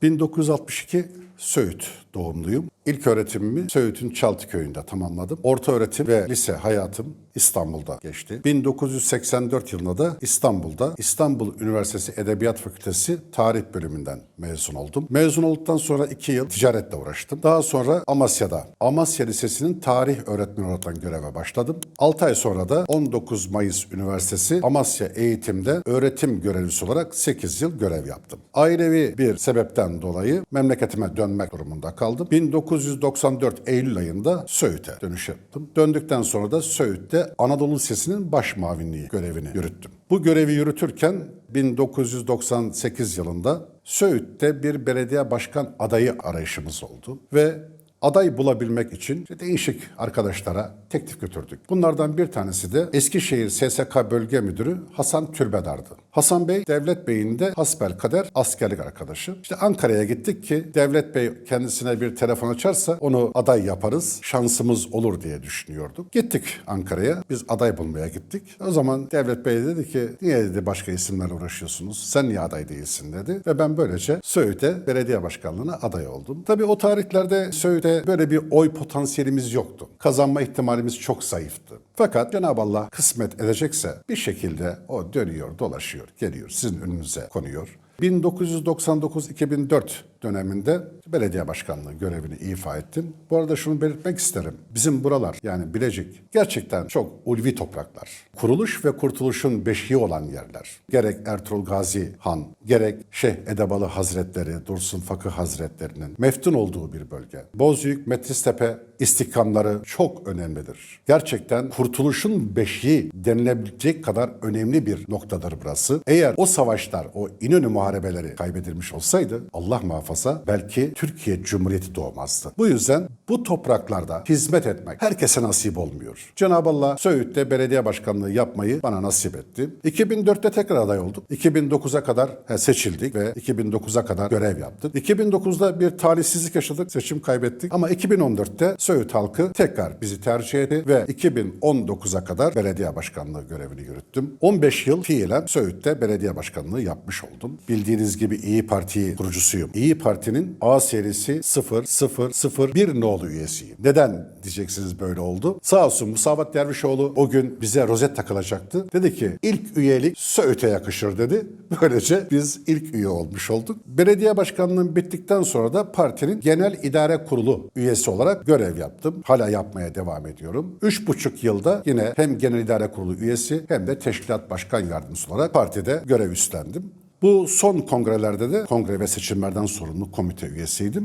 1962 Söğüt doğumluyum. İlk öğretimimi Söğüt'ün Çaltı köyünde tamamladım. Orta öğretim ve lise hayatım İstanbul'da geçti. 1984 yılında da İstanbul'da İstanbul Üniversitesi Edebiyat Fakültesi Tarih bölümünden mezun oldum. Mezun olduktan sonra iki yıl ticaretle uğraştım. Daha sonra Amasya'da Amasya Lisesi'nin tarih öğretmeni olarak göreve başladım. 6 ay sonra da 19 Mayıs Üniversitesi Amasya Eğitim'de öğretim görevlisi olarak 8 yıl görev yaptım. Ailevi bir sebepten dolayı memleketime dönmek durumunda kaldım. 1994 Eylül ayında Söğüt'e dönüş yaptım. Döndükten sonra da Söğüt'te Anadolu Lisesi'nin baş mavinliği görevini yürüttüm. Bu görevi yürütürken 1998 yılında Söğüt'te bir belediye başkan adayı arayışımız oldu ve aday bulabilmek için işte değişik arkadaşlara teklif götürdük. Bunlardan bir tanesi de Eskişehir SSK Bölge Müdürü Hasan Türbedar'dı. Hasan Bey, Devlet Bey'in de hasbelkader askerlik arkadaşı. İşte Ankara'ya gittik ki Devlet Bey kendisine bir telefon açarsa onu aday yaparız, şansımız olur diye düşünüyorduk. Gittik Ankara'ya, biz aday bulmaya gittik. O zaman Devlet Bey dedi ki, niye dedi başka isimlerle uğraşıyorsunuz, sen niye aday değilsin dedi. Ve ben böylece Söğüt'e belediye başkanlığına aday oldum. Tabii o tarihlerde Söğüt'e böyle bir oy potansiyelimiz yoktu. Kazanma ihtimalimiz çok zayıftı. Fakat Cenab-ı Allah kısmet edecekse bir şekilde o dönüyor, dolaşıyor, geliyor, sizin önünüze konuyor. 1999-2004 döneminde belediye başkanlığı görevini ifa ettim. Bu arada şunu belirtmek isterim. Bizim buralar yani Bilecik gerçekten çok ulvi topraklar. Kuruluş ve kurtuluşun beşiği olan yerler. Gerek Ertuğrul Gazi Han, gerek Şeyh Edebalı Hazretleri, Dursun Fakı Hazretlerinin meftun olduğu bir bölge. Bozüyük, Metristepe istikamları çok önemlidir. Gerçekten kurtuluşun beşiği denilebilecek kadar önemli bir noktadır burası. Eğer o savaşlar, o İnönü muharebeleri kaybedilmiş olsaydı Allah muhafaza belki Türkiye Cumhuriyeti doğmazdı. Bu yüzden bu topraklarda hizmet etmek herkese nasip olmuyor. Cenab-ı Allah Söğüt'te belediye başkanlığı yapmayı bana nasip etti. 2004'te tekrar aday olduk. 2009'a kadar he, seçildik ve 2009'a kadar görev yaptık. 2009'da bir talihsizlik yaşadık, seçim kaybettik ama 2014'te Söğüt halkı tekrar bizi tercih etti ve 2019'a kadar belediye başkanlığı görevini yürüttüm. 15 yıl fiilen Söğüt'te belediye başkanlığı yapmış oldum. Bildiğiniz gibi İyi Parti kurucusuyum. İyi Parti'nin A serisi 0001 nolu üyesiyim. Neden diyeceksiniz böyle oldu? Sağ olsun Musavat Dervişoğlu o gün bize rozet takılacaktı. Dedi ki ilk üyelik Söğüt'e yakışır dedi. Böylece biz ilk üye olmuş olduk. Belediye başkanlığım bittikten sonra da partinin genel idare kurulu üyesi olarak görev yaptım. Hala yapmaya devam ediyorum. Üç buçuk yılda yine hem genel idare kurulu üyesi hem de teşkilat başkan yardımcısı olarak partide görev üstlendim. Bu son kongrelerde de kongre ve seçimlerden sorumlu komite üyesiydim.